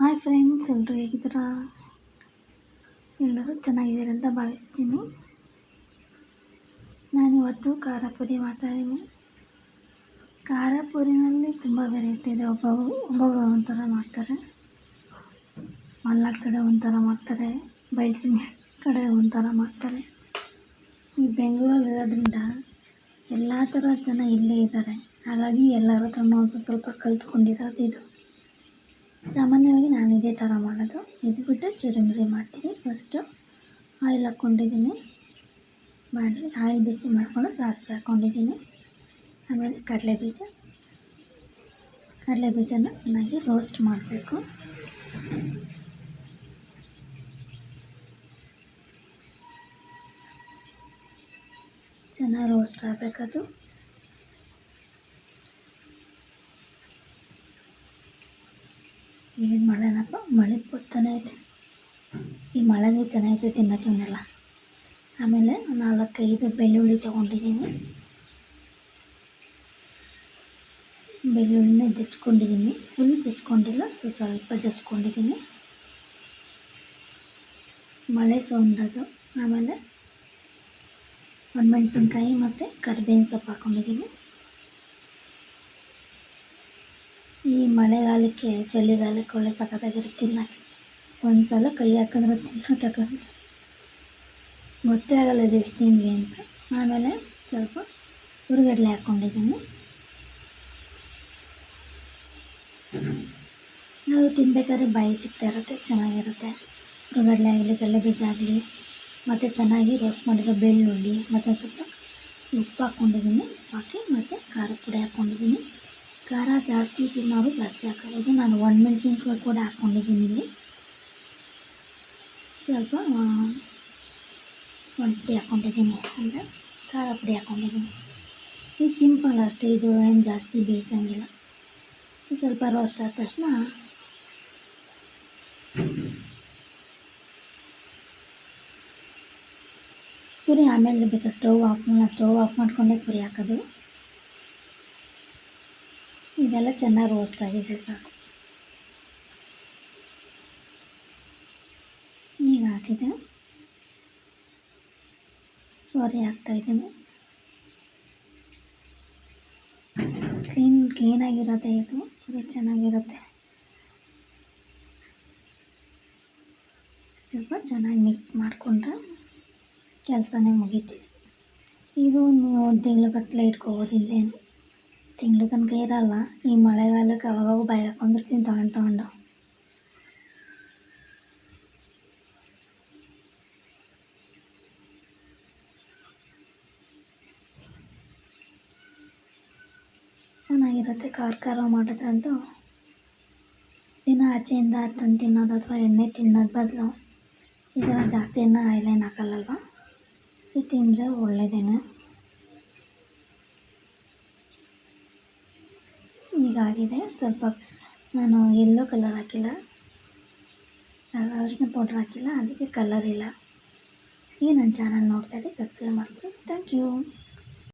Hi friends ಎಲ್ಲರೂ ಹೇಗಿದ್ದೀರಾ? ಎಲ್ಲರೂ ಚೆನ್ನಾಗಿದ್ದೀರ ಅಂತ ಭಾವಿಸ್ತೀನಿ. ನಾನಿವತ್ತು ಖಾರ ಪುರಿ ಮಾಡ್ತಾಯಿದ್ದೀನಿ. ಖಾರ ಪುರಿನಲ್ಲಿ ತುಂಬ ವೆರೈಟಿ ಇದೆ. ಒಬ್ಬ ಒಬ್ಬೊಬ್ಬರು ಒಂಥರ ಮಾಡ್ತಾರೆ. ಮಲ್ನಾಡು ಕಡೆ ಒಂಥರ ಮಾಡ್ತಾರೆ. ಬಯಲುಸೀಮೆ ಕಡೆ ಒಂಥರ ಮಾಡ್ತಾರೆ. ಈ ಬೆಂಗಳೂರಲ್ಲಿರೋದ್ರಿಂದ ಎಲ್ಲ ಥರ ಜನ ಇಲ್ಲೇ ಇದ್ದಾರೆ. ಹಾಗಾಗಿ ಎಲ್ಲರ ಹತ್ರ ಒಂದು ಸ್ವಲ್ಪ ಕಲ್ತ್ಕೊಂಡಿರೋದು ಇದು. ಸಾಮಾನ್ಯವಾಗಿ ನಾನು ಇದೇ ಥರ ಮಾಡೋದು. ಇದು ಬಿಟ್ಟು ಚುರುಮುರಿ ಮಾಡ್ತೀನಿ. ಫಸ್ಟು ಆಯಿಲ್ ಹಾಕ್ಕೊಂಡಿದ್ದೀನಿ. ಮಾಡಿ ಆಯಿಲ್ ಬಿಸಿ ಮಾಡಿಕೊಂಡು ಸಾಸಿವೆ ಹಾಕ್ಕೊಂಡಿದ್ದೀನಿ. ಆಮೇಲೆ ಕಡಲೆ ಬೀಜ ಕಡಲೆ ಬೀಜನ ಚೆನ್ನಾಗಿ ರೋಸ್ಟ್ ಮಾಡಬೇಕು. ಚೆನ್ನಾಗಿ ರೋಸ್ಟ್ ಆಗಬೇಕದು. ಏನು ಮಾಡೋಣಪ್ಪ ಮಳೆ ಬರ್ತಾನೆ ಐತೆ. ಈ ಮಳೆಗೆ ಚೆನ್ನಾಗಿದೆ ತಿನ್ನೋಕೆ ಆಮೇಲೆ ನಾಲ್ಕೈದು ಬೆಳ್ಳುಳ್ಳಿ ತೊಗೊಂಡಿದ್ದೀನಿ. ಬೆಳ್ಳುಳ್ಳಿನ ಜಚ್ಕೊಂಡಿದ್ದೀನಿ ಫುಲ್ ಜಚ್ಕೊಂಡಿಲ್ಲ ಸೊ, ಸ್ವಲ್ಪ ಜಚ್ಕೊಂಡಿದ್ದೀನಿ ಮಳೆ ಸೌಂಡದು. ಆಮೇಲೆ ಮೆಣಸಿನ್ಕಾಯಿ ಮತ್ತು ಕರಿಬೇವಿನ ಸೊಪ್ಪು ಹಾಕ್ಕೊಂಡಿದ್ದೀನಿ ಈ ಮಳೆಗಾಲಕ್ಕೆ, ಚಳಿಗಾಲಕ್ಕೆ ಒಳ್ಳೆ ಸಖತ್ತಾಗಿರುತ್ತಿಲ್ಲ. ಒಂದು ಸಲ ಕೈ ಹಾಕಿದ್ರೆ ತಿನ್ನೋತಕ್ಕ ಗೊತ್ತೇ ಆಗಲ್ಲ ಅದು ಎಷ್ಟು ತಿಂದ್ವಿ ಅಂತ. ಆಮೇಲೆ ಸ್ವಲ್ಪ ಹುರಿಗಡಲೆ ಹಾಕ್ಕೊಂಡಿದ್ದೀನಿ ನಾವು ತಿನ್ಬೇಕಾದ್ರೆ ಬಾಯಿ ಸಿಗ್ತಾ ಇರುತ್ತೆ, ಚೆನ್ನಾಗಿರುತ್ತೆ. ಹುರಿಗಡಲೆ ಆಗಲಿ, ಕಡಲೆ ಬೀಜ ಆಗಲಿ, ಮತ್ತು ಚೆನ್ನಾಗಿ ರೋಸ್ಟ್ ಮಾಡಿರೋ ಬೆಳ್ಳುಳ್ಳಿ, ಮತ್ತು ಸ್ವಲ್ಪ ಉಪ್ಪು ಹಾಕ್ಕೊಂಡಿದ್ದೀನಿ ಹಾಕಿ ಮತ್ತು ಖಾರ ಪುಡಿ ಹಾಕ್ಕೊಂಡಿದ್ದೀನಿ ಖಾರ ಜಾಸ್ತಿ ತಿನ್ನೋರು ಜಾಸ್ತಿ ಹಾಕೋದು. ನಾನು ಒಣಮೆಣ್ಸಿನ್ಕಾಯಿ ಕೂಡ ಹಾಕ್ಕೊಂಡಿದ್ದೀನಿ ಇಲ್ಲಿ. ಸ್ವಲ್ಪ ಪುಡಿ ಹಾಕ್ಕೊಂಡಿದ್ದೀನಿ ಅಂದರೆ ಖಾರ ಪುಡಿ ಹಾಕ್ಕೊಂಡಿದ್ದೀನಿ ಇದು ಸಿಂಪಲ್ ಅಷ್ಟೇ, ಇದು ಏನು ಜಾಸ್ತಿ ಬೇಯಿಸೋಂಗಿಲ್ಲ. ಸ್ವಲ್ಪ ರೋಸ್ಟ್ ಆದ ತಕ್ಷಣ ಪುರಿ ಆಮೇಲೆ ಬೇಕಾ ಸ್ಟವ್ ಆಫ್ ಸ್ಟವ್ ಆಫ್ ಮಾಡಿಕೊಂಡೆ ಪುರಿ ಹಾಕೋದು. ಇದೆಲ್ಲ ಚೆನ್ನಾಗಿ ರೋಸ್ಟ್ ಆಗಿದೆ ಸಾಕು. ಈಗ ಹಾಕಿದೆ. ಸಾರಿ ಹಾಕ್ತಾಯಿದ್ದೀನಿ ಕ್ಲೀನ್ ಕ್ಲೀನಾಗಿರುತ್ತೆ ಇದು. ಇದು ಚೆನ್ನಾಗಿರುತ್ತೆ. ಸ್ವಲ್ಪ ಚೆನ್ನಾಗಿ ಮಿಕ್ಸ್ ಮಾಡಿಕೊಂಡ್ರೆ ಕೆಲಸನೇ ಮುಗೀತಿದೆ ಇದು ನೀವು ತಿಂಗಳು ಗಟ್ಟಲೆ ಇಟ್ಕೋಬೋದು ಇಲ್ಲೇನು? ತಿಂಗಳು ತನಕ ಇರಲ್ಲ. ಈ ಮಳೆಗಾಲಕ್ಕೆ ಅವಾಗವಾಗ ಬಾಯಿ ಹಾಕೊಂಡಿರ್ತೀನಿ ತಗೊಂಡು ತಗೊಂಡು ಚೆನ್ನಾಗಿರುತ್ತೆ ಖಾರ ಖಾರ ಮಾಡಿದ್ರಂತೂ. ದಿನ ಆಚೆಯಿಂದ ತಂದು ತಿನ್ನೋದು ಅಥವಾ ಎಣ್ಣೆ ತಿನ್ನೋದು ಬದಲು ಇದರ ಜಾಸ್ತಿ ಎಣ್ಣೆ ಏನು ಹಾಕಲ್ಲಲ್ವ? ಇದು ತಿಂದರೆ ಒಳ್ಳೆಯದೇನೆ ಆಗಿದೆ ಸ್ವಲ್ಪ ನಾನು ಎಲ್ಲೋ ಕಲರ್ ಹಾಕಿಲ್ಲ. ಅರಿಶಿನ ಪೌಡ್ರ್ ಹಾಕಿಲ್ಲ, ಅದಕ್ಕೆ ಕಲರ್ ಇಲ್ಲ. ಈ ನನ್ನ ಚಾನಲ್ ನೋಡ್ತಾ ಇದ್ದೆ ಸಬ್ಸ್ಕ್ರೈಬ್ ಮಾಡ್ಕೊಳ್ಳಿ ಥ್ಯಾಂಕ್ ಯು